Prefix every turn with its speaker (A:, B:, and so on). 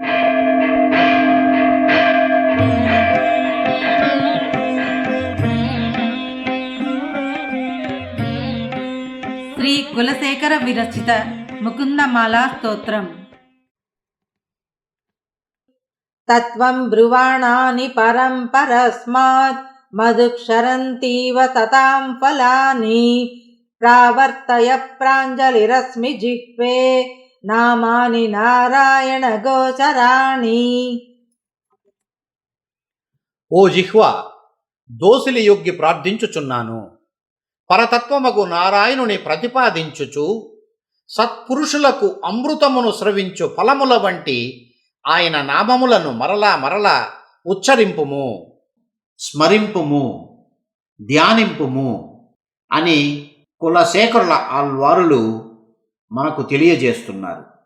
A: శ్రీ కులశేఖర విరచిత ముకుందమాలా స్తోత్రం.
B: తత్వం బ్రువాణాని పరంపరస్మాత్ మధుక్షరంతీవ సతాం ఫలాని ప్రావర్తయ ప్రాంజలిరస్మి జిహ్వే నామాని నారాయణ గోచరాణి.
C: ఓ జిహ్వ దోసిలి యొగ్గి ప్రార్థించుచున్నాను. పరతత్వమగు నారాయణుని ప్రతిపాదించుచు సత్పురుషులకు అమృతమును స్రవించు ఫలముల వంటి ఆయన నామములను మరలా మరలా ఉచ్చరింపుము. స్మరింపుము ధ్యానింపుము అని కులశేఖరుల ఆల్వారులు మనకు తెలియజేస్తున్నారు.